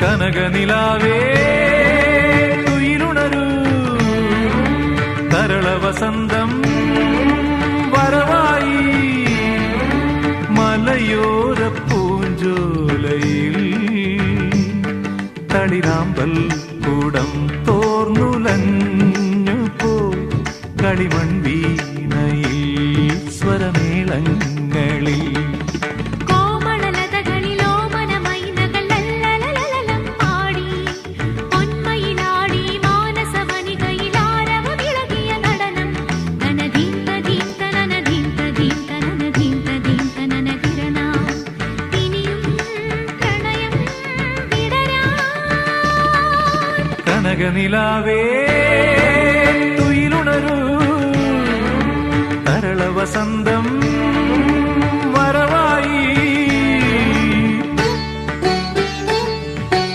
കനകനിലാവേ തുയിലുണരൂ തരള വസന്തം വരവായി മലയോര പൂഞ്ചോലയിൽ. തളിരാമ്പൽ കൂടം തോർന്നുലഞ്ഞു പോയി കളിമൺ വീണയിൽ സ്വരമേളങ്ങളിൽ. കനകനിലാവേ തുയിലുണരൂ തരള വസന്തം.